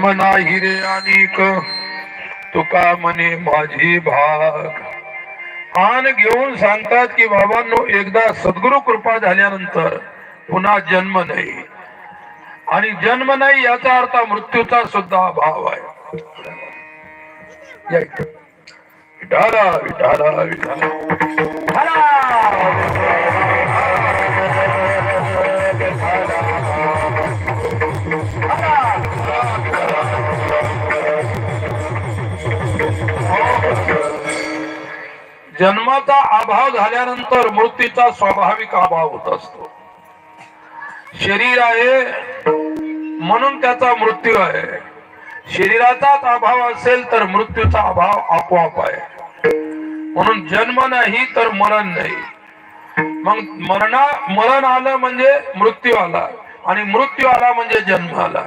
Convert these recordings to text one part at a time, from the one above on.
जन्म नाही रे अनिक तुका म्हणे माझी भाग. आन घेऊन सांगतात की बाबांनो एकदा सद्गुरु कृपा झाल्यानंतर पुन्हा जन्म नाही. आणि जन्म नाही याचा अर्थ मृत्यूचा सुद्धा अभाव आहे. या इकडे. विठाला विठाला विठाला जन्माचा अभाव झाल्यानंतर मृत्यूचा स्वाभाविक अभाव होत असतो. शरीर आहे म्हणून त्याचा मृत्यू आहे. शरीराचाच अभाव असेल तर मृत्यूचा अभाव आपोआप आहे. म्हणून जन्म नाही तर मरण नाही. मग मरणा मरण आलं म्हणजे मृत्यू आला आणि मृत्यू आला म्हणजे जन्म आला.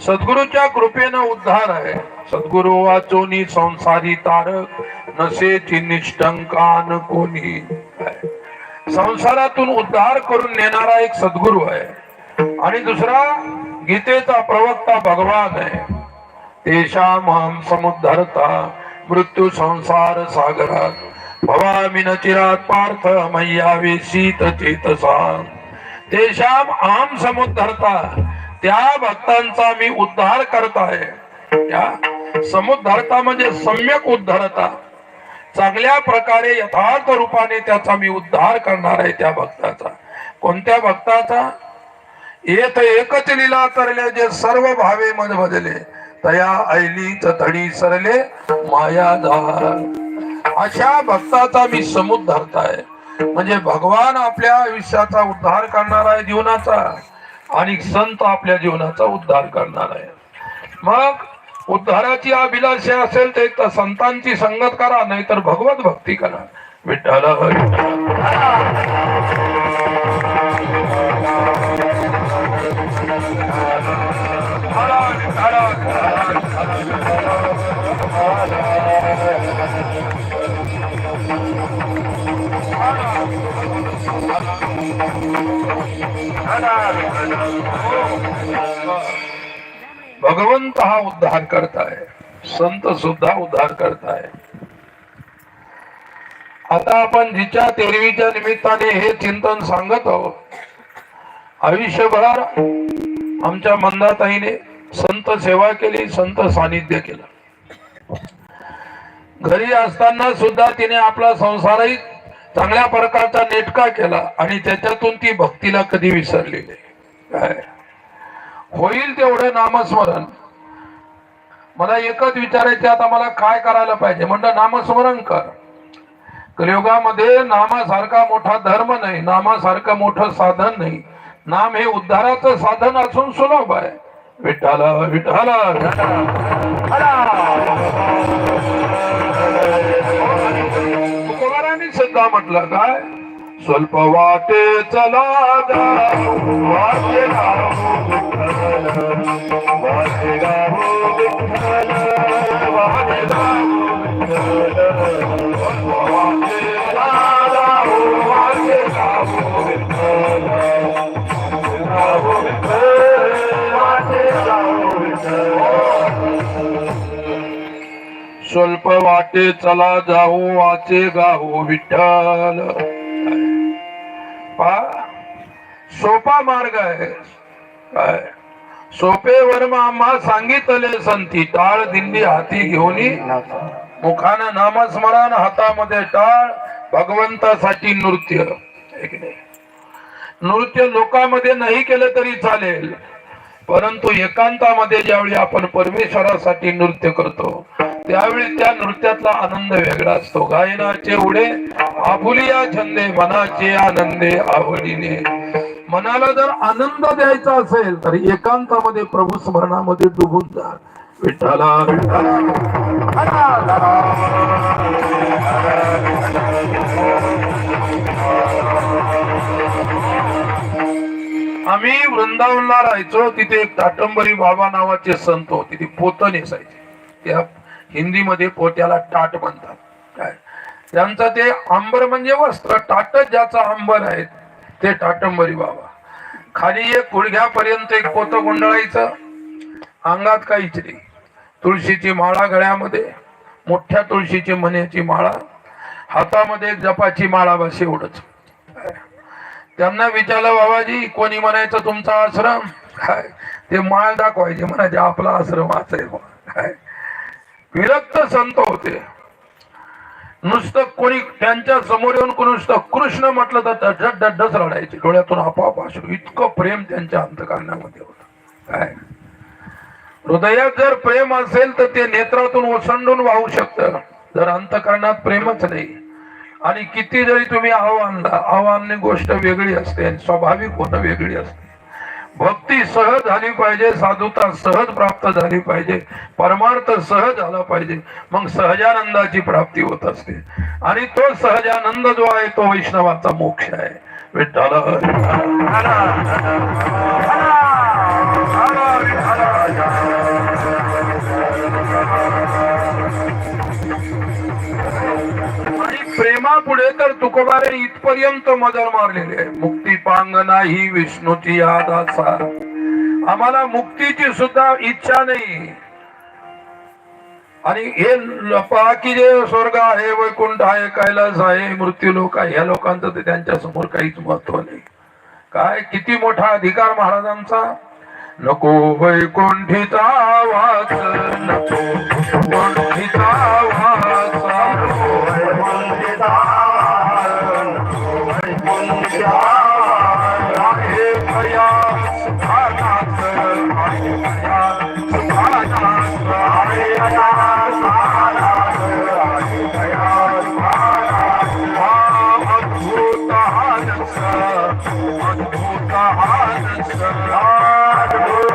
सद्गुरूच्या कृपेनं उद्धार आहे. सद्गुरु वाचोनी संसारी तारक नसेची निष्ठंकान कोणी संसारातून उद्धार करून नेणारा एक सद्गुरू आहे. आणि दुसरा गीतेचा प्रवक्ता भगवान आहे. तेषाम हम समुद्धरता मृत्यू संसार सागरात. भवामी न चिरात पार्थ मय्यावे शीत चेतसा तेशाम आम समुद्धरता त्या भक्तांचा मी उद्धार करत आहे. त्या समुद्धारता म्हणजे सम्यक उद्धारता. चांगल्या प्रकारे यथार्थ रूपाने त्याचा मी उद्धार करणार आहे त्या भक्ताचा. कोणत्या भक्ताचा? येत एकच लिला करले जे सर्व भावे मन बदले तया ऐलीच तडी सरले माया अशा भक्ताचा मी समुद्धारता आहे. म्हणजे भगवान आपल्या आयुष्याचा उद्धार करणार आहे जीवनाचा. आणि संत आपल्या जीवनाचा उद्धार करणार आहे. मग उद्धाराची अभिलाषा असेल ते एक तर संतांची संगत करा नाही तर भगवत भक्ती करा. विठ्ठल भगवंत हा उद्धार करताय. संत सुद्धा उद्धार करताय. आता आपण जिच्या तेरवीच्या निमित्ताने हे चिंतन सांगत आहोत आयुष्यभर आमच्या मंदाताईने संत सेवा केली संत सानिध्य केलं. घरी असताना सुद्धा तिने आपला संसारही चांगल्या प्रकारचा नेटका केला आणि त्याच्यातून ती भक्तीला कधी विसरली नाही. काय? होईल तेवढं नामस्मरण. मला एकच विचारायचे आता मला काय करायला पाहिजे? म्हणलं नामस्मरण कर. कलियुगामध्ये नामासारखा मोठा धर्म नाही नामासारखं मोठं साधन नाही. नाम हे उद्धाराचं साधन असून सुलभ आहे. विठाला विठाला सुद्धा म्हटलं काय? स्वल्प वाटे चला वाटे वाटे स्वल्प वाटे चला जाऊ वाचे गाऊ विठ्ठल. पहा सोपा मार्ग आहे. काय? सोपे वर्म आम्हा सांगितले संती टाळ दिंडी हाती घेऊन मुखानं नामस्मरण हातामध्ये टाळ भगवंतासाठी नृत्य. नृत्य लोकांमध्ये नाही केलं तरी चालेल. परंतु एकांतामध्ये ज्यावेळी आपण परमेश्वरासाठी नृत्य करतो त्यावेळी त्या नृत्यातला आनंद वेगळा असतो. गायनाचे उडे आपुलिया छंदे मनाचे आनंदे आवडीने. मनाला जर आनंद द्यायचा असेल तर एकांतामध्ये प्रभू स्मरणामध्ये डुबून जा. विठ्ठला आम्ही वृंदावनला राहायचो तिथे एक ताटंबरी बाबा नावाचे संत होते ती पोत नेसायचे त्या हिंदीमध्ये पोत्याला टाट म्हणतात. काय? त्यांचं ते आंबर म्हणजे वस्त्र टाटच ज्याचा अंबर आहे ते टाटंबरी बाबा. खाली एक गुडघ्यापर्यंत एक पोतं गुंडळायचं अंगात काहीच नाही. तुळशीची माळा गळ्यामध्ये मोठ्या तुळशीची मण्याची माळा हातामध्ये जपाची माळा बस एवढंच. त्यांना विचारलं बाबाजी कोणी म्हणायचं तुमचा आश्रम? काय? ते माळ दाखवायचे म्हणायचे आपला आश्रम असा आहे. काय? विरक्त संत होते. नुसतं कोणी त्यांच्यासमोर येऊन कोणी नुसतं कृष्ण म्हटलं तर डड डड्डच रडायचे. डोळ्यातून आपोआप असू इतकं प्रेम त्यांच्या अंतकारणामध्ये होत. काय? हृदयात जर प्रेम असेल तर ते नेत्रातून ओसंडून वाहू शकतं. जर अंतकरणात प्रेमच नाही. आणि किती जरी तुम्ही आव्हानला आव्हान गोष्ट वेगळी असते आणि स्वाभाविक होणं वेगळी असते. भक्ती सहज झाली पाहिजे साधुता सहज प्राप्त झाली पाहिजे परमार्थ सहज झाला पाहिजे मग सहजानंदाची प्राप्ती होत असते. आणि तो सहजानंद जो आहे तो वैष्णवाचा मोक्ष आहे. विठ्ठल पुढे तर तुकोबाने इथपर्यंत मजल मारलेले आहे. मुक्ती पांगना ही विष्णूची याद असा आम्हाला मुक्तीची सुद्धा इच्छा नाही. आणि हे पहा की जे स्वर्ग आहे वैकुंठ आहे कैलास आहे मृत्यू लोक आहे या लोकांचं तर त्यांच्यासमोर काहीच महत्त्व नाही. काय किती मोठा अधिकार महाराजांचा? नको वैकुंठीचा वास नको वैकुंठीचा वास अद्भुत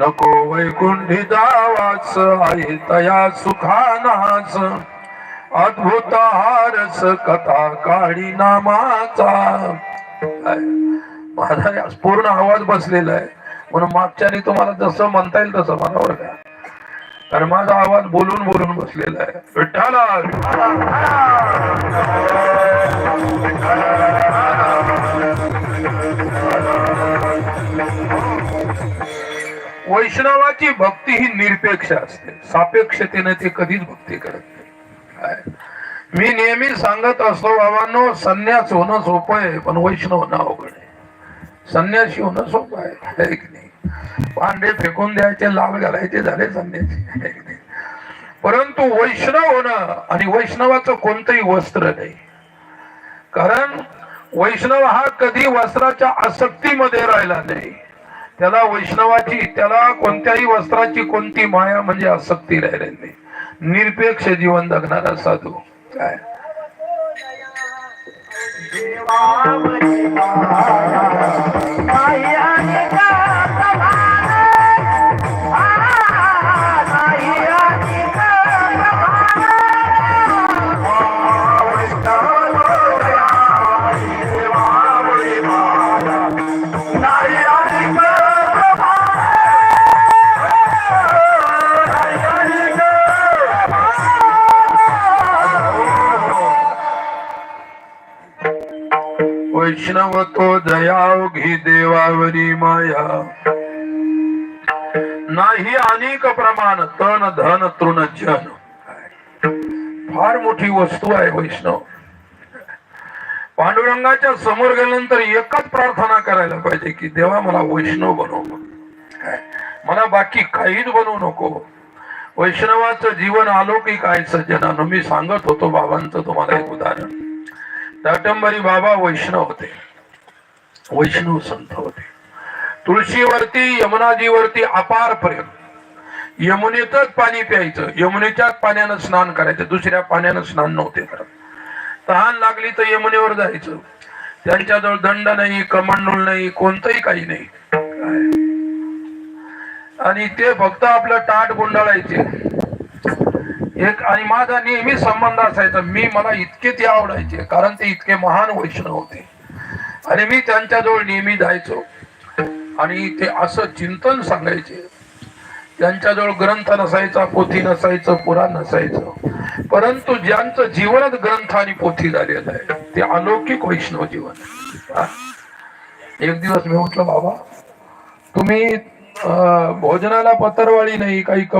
नको वैकुंठी दावाच आई तया सुखानाच. अद्भुत हारस कथा काळी नामाचा. माझा पूर्ण आवाज बसलेला आहे. म्हणून मागच्याने तुम्हाला जसं म्हणता येईल तसं मला बरं का. कारण माझा आवाज बोलून बोलून बसलेला आहे. विठ्ठला वैष्णवाची भक्ती ही निरपेक्ष असते. सापेक्षतेने ते कधीच भक्ती करत नाही. मी नेहमी सांगत असतो बाबांनो संन्यास होणं सोपं आहे पण वैष्णव होणं अवघड आहे. संन्यासी होणं सोपं आहे की नाही? पांडे फेकून द्यायचे लाल घालायचे झाले संन्यासी नाही? परंतु वैष्णव होणं आणि वैष्णवाचं कोणतंही वस्त्र नाही. कारण वैष्णव हा कधी वस्त्राच्या आसक्तीमध्ये राहिला नाही. त्याला वैष्णवाची त्याला कोणत्याही वस्त्राची कोणती माया म्हणजे आसक्ती राहिलेली नाही. निरपेक्ष जीवन जगणारा साधू. काय? वैष्णव तो दयावघी देवावरी माया. नाही अनेक प्रमाण तन धन तृण जन. फार मोठी वस्तू आहे वैष्णव. पांडुरंगाच्या समोर गेल्यानंतर एकच प्रार्थना करायला पाहिजे की देवा मला वैष्णव बनव. मला बाकी काहीच बनवू नको. वैष्णवाचं जीवन अलौकिक आहे सज्जनानं. मी सांगत होतो बाबांचं तुम्हाला एक उदाहरण. दाटंबरी बाबा वैष्णव होते. वैष्णव संत होते. तुळशीवरती यमुनाजीवरती अपार पर्यंत यमुनेतच पाणी प्यायचं. यमुनेच्याच पाण्यानं स्नान करायचं. दुसऱ्या पाण्यानं स्नान नव्हते करत. तहान लागली तर यमुनेवर जायचं. त्यांच्याजवळ दंड नाही कमंडूल नाही कोणतंही काही नाही. आणि ते फक्त आपलं टाट गुंडाळायचे. एक आणि माझा नेहमी संबंध असायचा मी मला इतके ते आवडायचे कारण ते इतके महान वैष्णव होते. आणि मी त्यांच्याजवळ नेहमी जायचो. आणि ते असं चिंतन सांगायचे. त्यांच्याजवळ ग्रंथ नसायचा पोथी नसायचं पुराण नसायचं. परंतु ज्यांचं जीवनच ग्रंथ आणि पोथी झालेलं आहे ते अलौकिक वैष्णव जीवन हा. एक दिवस मी म्हटलं बाबा तुम्ही अं, भोजनाला पत्रवाळी नाही काही कमी